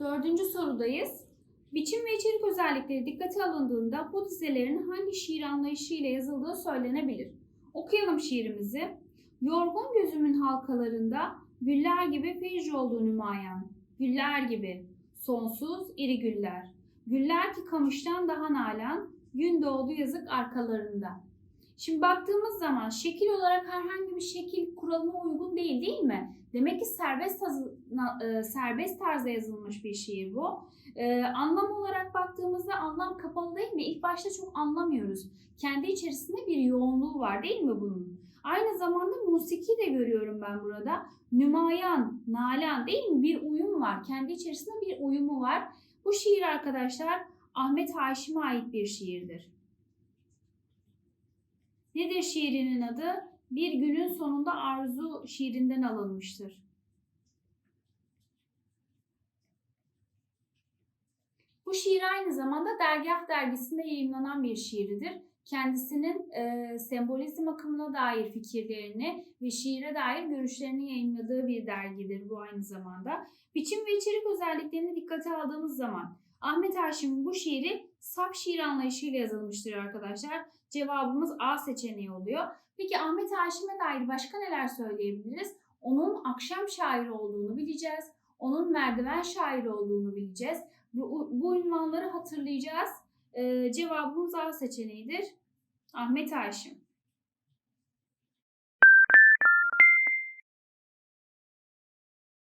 Dördüncü sorudayız. Biçim ve içerik özellikleri dikkate alındığında bu dizelerin hangi şiir anlayışı ile yazıldığı söylenebilir. Okuyalım şiirimizi. Yorgun gözümün halkalarında güller gibi feyz oldu nümayan. Güller gibi sonsuz iri güller. Güller ki kamıştan daha nalan, gün doğdu yazık arkalarında. Şimdi baktığımız zaman şekil olarak herhangi bir şekil kuralına uygun değil değil mi? Demek ki serbest, e, serbest tarzda yazılmış bir şiir bu. Ee, anlam olarak baktığımızda anlam kapalı değil mi? İlk başta çok anlamıyoruz. Kendi içerisinde bir yoğunluğu var değil mi bunun? Aynı zamanda musiki de görüyorum ben burada. Nümayan, nalan değil mi? Bir uyum var. Kendi içerisinde bir uyumu var. Bu şiir arkadaşlar Ahmet Haşim'e ait bir şiirdir. Nedir şiirinin adı? Bir günün sonunda arzu şiirinden alınmıştır. Bu şiir aynı zamanda Dergah dergisinde yayınlanan bir şiiridir. Kendisinin e, sembolizm akımına dair fikirlerini ve şiire dair görüşlerini yayınladığı bir dergidir bu aynı zamanda. Biçim ve içerik özelliklerini dikkate aldığımız zaman Ahmet Haşim'in bu şiiri saf şiir anlayışıyla yazılmıştır arkadaşlar. Cevabımız A seçeneği oluyor. Peki Ahmet Haşim'e dair başka neler söyleyebiliriz? Onun akşam şairi olduğunu bileceğiz. Onun merdiven şairi olduğunu bileceğiz. Bu, bu ünvanları hatırlayacağız. Ee, cevabımız A seçeneğidir. Ahmet Haşim.